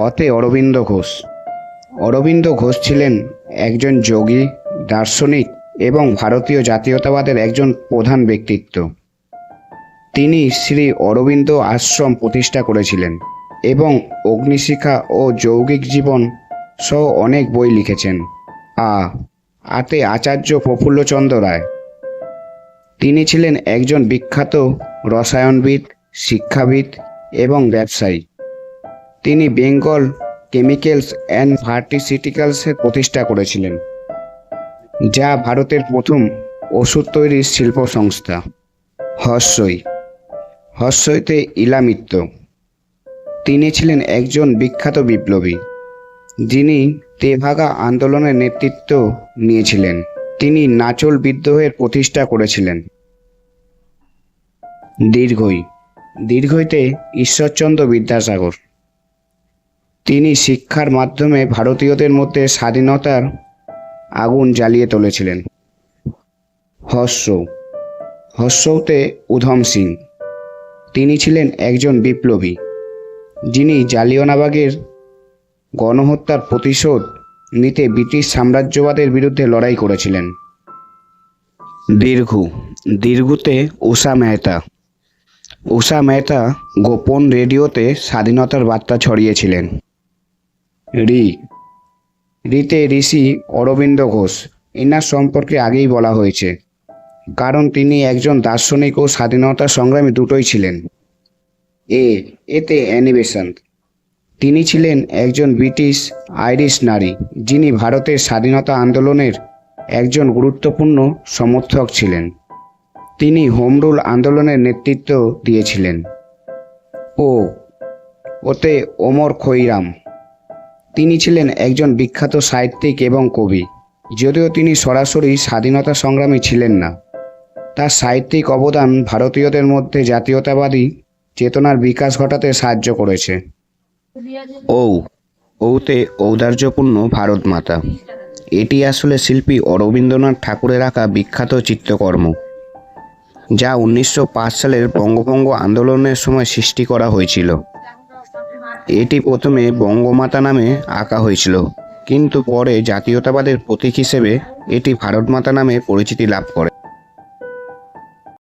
অতে অরবিন্দ ঘোষ। অরবিন্দ ঘোষ ছিলেন একজন যোগী, দার্শনিক এবং ভারতীয় জাতীয়তাবাদের একজন প্রধান ব্যক্তিত্ব। তিনি শ্রী অরবিন্দ আশ্রম প্রতিষ্ঠা করেছিলেন এবং অগ্নিশিখা ও যৌগিক জীবন সহ অনেক বই লিখেছেন। আ, আতে আচার্য প্রফুল্লচন্দ্র রায়। তিনি ছিলেন একজন বিখ্যাত রসায়নবিদ, শিক্ষাবিদ এবং ব্যবসায়ী। তিনি বেঙ্গল কেমিক্যালস অ্যান্ড ফার্টিসিটিক্যালসের প্রতিষ্ঠা করেছিলেন, যা ভারতের প্রথম ওষুধ তৈরির শিল্প সংস্থা হর্ষই হর্ষইতে ইলামিত্র তিনি ছিলেন একজন বিখ্যাত বিপ্লবী, যিনি তেভাগা আন্দোলনের নেতৃত্ব নিয়েছিলেন। তিনি নাচল বিদ্রোহের প্রতিষ্ঠা করেছিলেন। দীর্ঘই। দীর্ঘইতে ঈশ্বরচন্দ্র বিদ্যাসাগর। তিনি শিক্ষার মাধ্যমে ভারতীয়দের মধ্যে স্বাধীনতার আগুন জ্বালিয়ে তুলেছিলেন। হর্ষ। হর্ষতে উধম সিং। তিনি ছিলেন একজন বিপ্লবী, যিনি জালিয়ানবাগের গণহত্যার প্রতিশোধ নিতে ব্রিটিশ সাম্রাজ্যবাদের বিরুদ্ধে লড়াই করেছিলেন। দীর্ঘু। দীর্ঘুতে উষা মেহতা। উষা মেহতা গোপন রেডিওতে স্বাধীনতার বার্তা ছড়িয়েছিলেন। রি। রিতে ঋষি অরবিন্দ ঘোষ, এনার সম্পর্কে আগেই বলা হয়েছে। কারণ তিনি একজন দার্শনিক ও স্বাধীনতা সংগ্রামী দুটোই ছিলেন। এ, এতে অ্যানিবেশন। তিনি ছিলেন একজন ব্রিটিশ আইরিশ নারী, যিনি ভারতের স্বাধীনতা আন্দোলনের একজন গুরুত্বপূর্ণ সমর্থক ছিলেন। তিনি হোম রুল আন্দোলনের নেতৃত্ব দিয়েছিলেন। ও, ওতে ওমর খৈরাম। তিনি ছিলেন একজন বিখ্যাত সাহিত্যিক এবং কবি, যদিও তিনি সরাসরি স্বাধীনতা সংগ্রামী ছিলেন না। তার সাহিত্যিক অবদান ভারতীয়দের মধ্যে জাতীয়তাবাদী চেতনার বিকাশ ঘটাতে সাহায্য করেছে। ঔ, ঔতে ঔদার্যপূর্ণ ভারত মাতা। এটি আসলে শিল্পী অরবিন্দ্রনাথ ঠাকুরের আঁকা বিখ্যাত চিত্রকর্ম, যা উনিশশো পাঁচ সালের বঙ্গভঙ্গ আন্দোলনের সময় সৃষ্টি করা হয়েছিল। এটি প্রথমে বঙ্গমাতা নামে আঁকা হয়েছিল, কিন্তু পরে জাতীয়তাবাদের প্রতীক হিসেবে এটি ভারতমাতা নামে পরিচিতি লাভ করে।